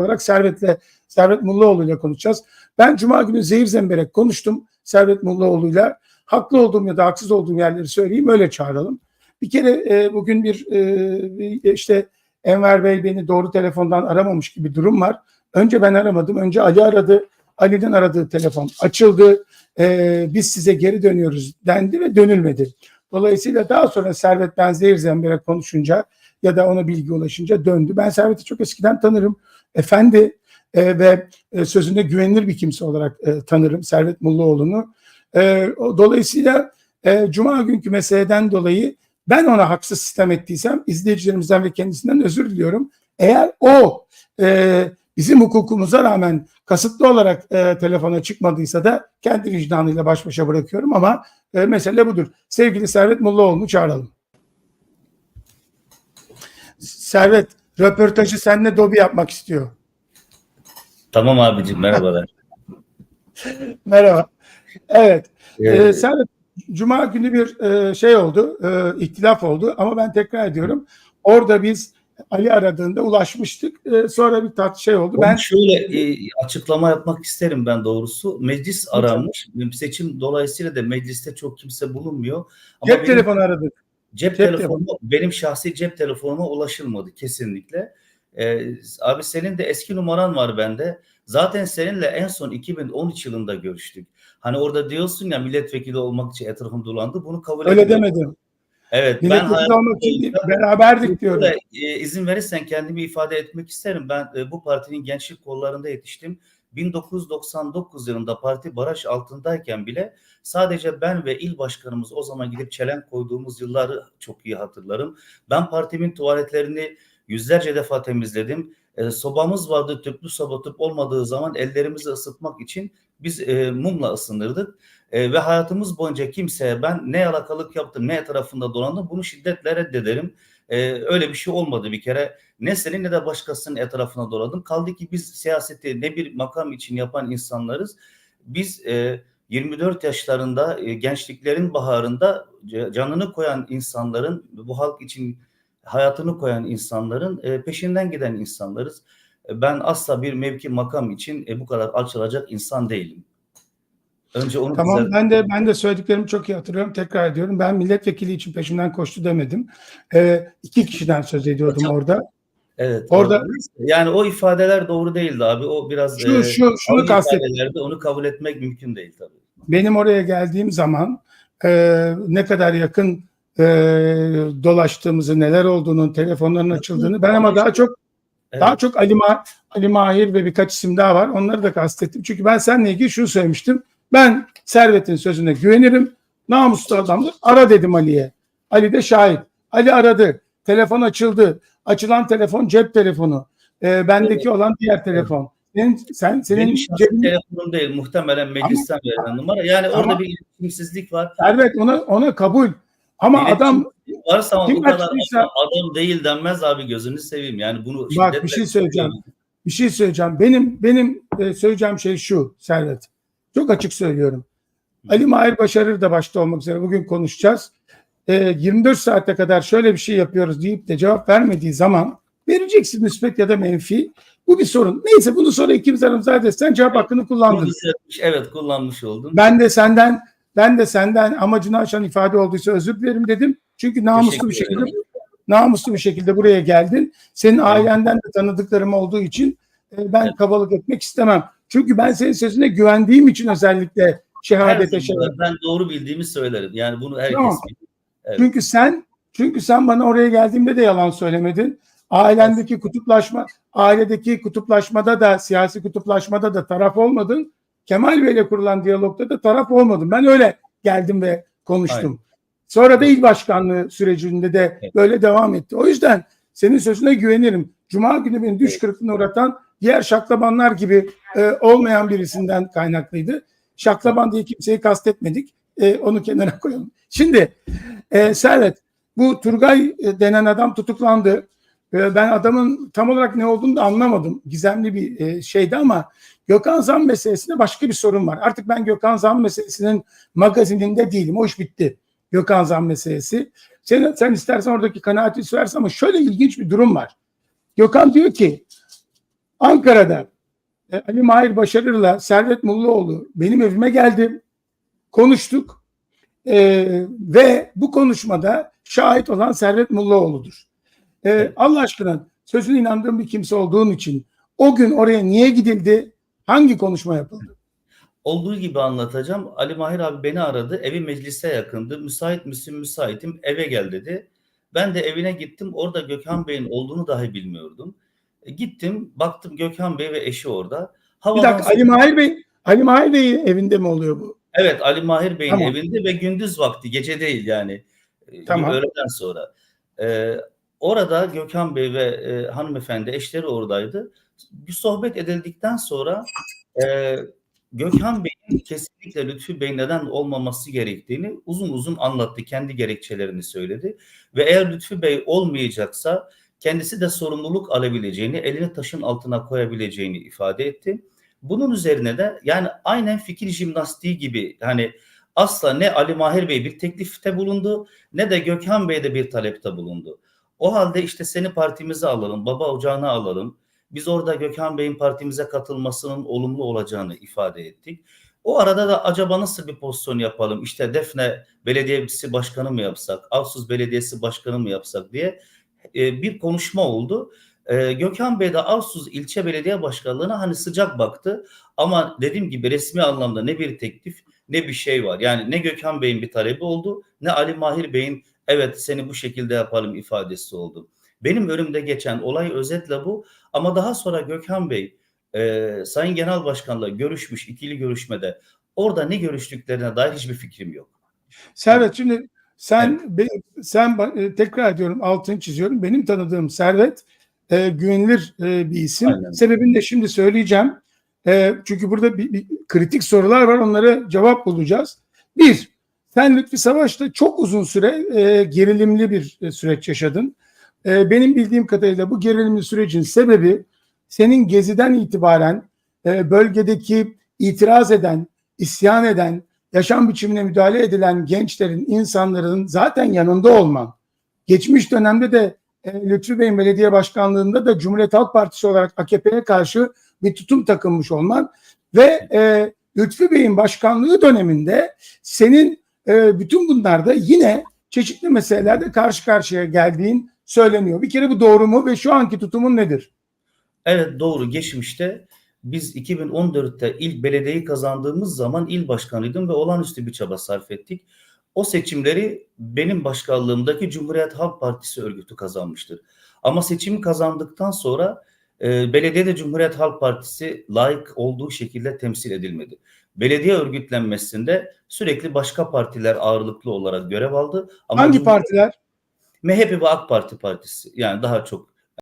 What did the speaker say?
olarak Servet'le Servet Mullaoğlu ile konuşacağız. Ben Cuma günü zehir zemberek konuştum Servet Mullaoğlu'yla. Haklı olduğum ya da haksız olduğum yerleri söyleyeyim öyle çağıralım. Bir kere e, bugün bir, e, bir işte Enver Bey beni doğru telefondan aramamış gibi durum var. Önce ben aramadım. Önce Ali aradı. Ali'den aradığı telefon açıldı. E, biz size geri dönüyoruz dendi ve dönülmedi. Dolayısıyla daha sonra Servet ben zehir zemberek konuşunca ya da ona bilgi ulaşınca döndü. Ben Servet'i çok eskiden tanırım. Efendi e, ve e, sözünde güvenilir bir kimse olarak e, tanırım Servet Mullaoğlu'nu. E, dolayısıyla e, Cuma günkü meseleden dolayı ben ona haksız sistem ettiysem izleyicilerimizden ve kendisinden özür diliyorum. Eğer o e, bizim hukukumuza rağmen kasıtlı olarak e, telefona çıkmadıysa da kendi vicdanıyla baş başa bırakıyorum ama e, mesele budur. Sevgili Servet Mullaoğlu'nu çağıralım. Servet, röportajı seninle Dobi yapmak istiyor. Tamam abicim merhabalar. Merhaba. Evet. Ee, Ee, Servet, Cuma günü bir e, şey oldu, e, ihtilaf oldu ama ben tekrar ediyorum. Orada biz Ali aradığında ulaşmıştık. E, sonra bir tat şey oldu. ben Ben şöyle e, açıklama yapmak isterim ben doğrusu. Meclis aranmış. Seçim dolayısıyla da mecliste çok kimse bulunmuyor. Ama cep benim telefonu aradık. Cep cep telefonu benim şahsi cep telefonuma ulaşılmadı kesinlikle. Ee, abi senin de eski numaran var bende. Zaten seninle en son 2013 yılında görüştük. Hani orada diyorsun ya milletvekili olmak için etrafım dolandı. Bunu kabul Öyle etmiyorum. demedim. Evet ben Milletvekili olmak için beraberdik diyorum. E, izin verirsen kendimi ifade etmek isterim. Ben e, bu partinin gençlik kollarında yetiştim. 1999 yılında parti baraj altındayken bile sadece ben ve il başkanımız o zaman gidip çelenk koyduğumuz yılları çok iyi hatırlarım. Ben partimin tuvaletlerini yüzlerce defa temizledim. E, sobamız vardı tüplü soba tüp olmadığı zaman ellerimizi ısıtmak için biz e, mumla ısınırdık. E, ve hayatımız boyunca kimseye ben ne yalakalık yaptım ne tarafında dolandım bunu şiddetle reddederim. Ee, öyle bir şey olmadı bir kere. Ne senin ne de başkasının etrafına doladım. Kaldı ki biz siyaseti ne bir makam için yapan insanlarız. Biz e, 24 yaşlarında e, gençliklerin baharında ca- canını koyan insanların bu halk için hayatını koyan insanların e, peşinden giden insanlarız. E, Ben asla bir mevki makam için e, bu kadar alçalacak insan değilim. Önce onu Tamam düzelt- ben de ben de söylediklerimi çok iyi hatırlıyorum. Tekrar ediyorum. Ben milletvekili için peşimden koştu demedim. Ee, iki kişiden söz ediyordum Hocam, orada. Evet. Orada- yani o ifadeler doğru değildi abi. O biraz Şu e, şu şunu kastettim. onu kabul etmek mümkün değil tabii. benim oraya geldiğim zaman e, ne kadar yakın e, dolaştığımızı, neler olduğunu, telefonların açıldığını ben ama daha çok Evet. daha çok Ali, Ma- Ali Mahir ve birkaç isim daha var. Onları da kastettim. Çünkü ben seninle ilgili şunu söylemiştim. Ben Servet'in sözüne güvenirim. Namuslu adamdır. Ara dedim Ali'ye. Ali de şahit. Ali aradı. Telefon açıldı. Açılan telefon cep telefonu. E, bendeki olan diğer telefon. Senin, sen, senin Benim cebin, telefonum değil. Muhtemelen meclisten verilen numara. Yani Ama- orada bir iletişimsizlik var. Servet ona, ona kabul. Ama İletişim- adam Varsa ama Kim bu kadar açtıysa- adam, değil denmez abi gözünü seveyim. Yani bunu Bak, bir şey söyleyeceğim. bir şey söyleyeceğim. Benim benim e, söyleyeceğim şey şu Servet. Çok açık söylüyorum. Ali Mahir Başarır da başta olmak üzere bugün konuşacağız. E, 24 saate kadar şöyle bir şey yapıyoruz deyip de cevap vermediği zaman vereceksin müspet ya da menfi. Bu bir sorun. Neyse bunu sonra ikimiz aramızda hallederiz. Sen cevap hakkını kullandın. Evet kullanmış oldum. Ben de senden ben de senden amacını aşan ifade olduysa özür dilerim dedim. Çünkü namuslu bir şekilde namuslu bir şekilde buraya geldin. Senin ailenden de tanıdıklarım olduğu için e, ben kabalık etmek istemem. Çünkü ben senin sözüne güvendiğim için özellikle şehadete zaman ben doğru bildiğimi söylerim. Yani bunu herkes Tamam. bilir. Evet. Çünkü sen çünkü sen bana oraya geldiğimde de yalan söylemedin. Ailendeki kutuplaşma, ailedeki kutuplaşmada da siyasi kutuplaşmada da taraf olmadın. Kemal Bey'le kurulan diyalogda da taraf olmadım. Ben öyle geldim ve konuştum. Sonra da il başkanlığı sürecinde de Evet. böyle devam etti. O yüzden senin sözüne güvenirim. Cuma günü beni düş kırıklığına uğratan diğer şaklabanlar gibi e, olmayan birisinden kaynaklıydı. Şaklaban diye kimseyi kastetmedik. E, onu kenara koyalım. Şimdi e, Servet bu Turgay e, denen adam tutuklandı. E, ben adamın tam olarak ne olduğunu da anlamadım. Gizemli bir e, şeydi ama Gökhan Zam meselesinde başka bir sorun var. Artık ben Gökhan Zam meselesinin magazininde değilim. O iş bitti. Gökhan Zam meselesi. Sen, sen istersen oradaki kanaati söylersin ama şöyle ilginç bir durum var. Gökhan diyor ki Ankara'da e, Ali Mahir Başarır'la Servet Mullaoğlu benim evime geldi. Konuştuk. E, ve bu konuşmada şahit olan Servet Mullaoğlu'dur. E. Allah aşkına sözüne inandığım bir kimse olduğun için o gün oraya niye gidildi? Hangi konuşma yapıldı? Olduğu gibi anlatacağım. Ali Mahir abi beni aradı. Evi meclise yakındı. Müsait misin? Müsaitim. Eve gel dedi. Ben de evine gittim. Orada Gökhan Bey'in olduğunu dahi bilmiyordum. E, Gittim, baktım Gökhan Bey ve eşi orada. Bir Havadan dakika Ali Mahir Bey Ali Mahir Bey'in evinde mi oluyor bu? Evet Ali Mahir Bey'in Tamam. evinde ve gündüz vakti gece değil yani E, Tamam. öğleden sonra. Ee, orada Gökhan Bey ve e, hanımefendi eşleri oradaydı. Bir sohbet edildikten sonra e, Gökhan Bey'in kesinlikle Lütfü Bey neden olmaması gerektiğini uzun uzun anlattı. Kendi gerekçelerini söyledi. Ve eğer Lütfü Bey olmayacaksa kendisi de sorumluluk alabileceğini, elini taşın altına koyabileceğini ifade etti. Bunun üzerine de yani aynen fikir jimnastiği gibi hani asla ne Ali Mahir Bey bir teklifte bulundu ne de Gökhan Bey de bir talepte bulundu. O halde işte seni partimize alalım, baba ocağına alalım. Biz orada Gökhan Bey'in partimize katılmasının olumlu olacağını ifade ettik. O arada da acaba nasıl bir pozisyon yapalım? İşte Defne Belediyesi Başkanı mı yapsak, Avsus Belediyesi Başkanı mı yapsak diye e, bir konuşma oldu. E, Gökhan Bey de Avsus İlçe Belediye Başkanlığı'na hani sıcak baktı. Ama dediğim gibi resmi anlamda ne bir teklif ne bir şey var. Yani ne Gökhan Bey'in bir talebi oldu ne Ali Mahir Bey'in evet seni bu şekilde yapalım ifadesi oldu. Benim önümde geçen olay özetle bu ama daha sonra Gökhan Bey e, Sayın Genel Başkan'la görüşmüş ikili görüşmede orada ne görüştüklerine dair hiçbir fikrim yok. Servet şimdi sen be- sen e, tekrar ediyorum altını çiziyorum. Benim tanıdığım Servet e, güvenilir e, bir isim. Aynen. Sebebini de şimdi söyleyeceğim. E, çünkü burada bir, bir kritik sorular var. Onlara cevap bulacağız. Bir, sen Lütfi Savaş'ta çok uzun süre e, gerilimli bir e, süreç yaşadın. E, benim bildiğim kadarıyla bu gerilimli sürecin sebebi senin geziden itibaren e, bölgedeki itiraz eden, isyan eden, yaşam biçimine müdahale edilen gençlerin, insanların zaten yanında olman. Geçmiş dönemde de e, Lütfü Bey'in belediye başkanlığında da Cumhuriyet Halk Partisi olarak AKP'ye karşı bir tutum takılmış olman ve e, Lütfü Bey'in başkanlığı döneminde senin e, bütün bunlarda yine çeşitli meselelerde karşı karşıya geldiğin söyleniyor. Bir kere bu doğru mu ve şu anki tutumun nedir? Evet doğru geçmişte biz 2014'te ilk belediyeyi kazandığımız zaman il başkanıydım ve olağanüstü bir çaba sarf ettik. O seçimleri benim başkanlığımdaki Cumhuriyet Halk Partisi örgütü kazanmıştır. Ama seçimi kazandıktan sonra e, belediyede Cumhuriyet Halk Partisi layık olduğu şekilde temsil edilmedi. Belediye örgütlenmesinde sürekli başka partiler ağırlıklı olarak görev aldı. Ama Hangi partiler? MHP ve AK Parti partisi yani daha çok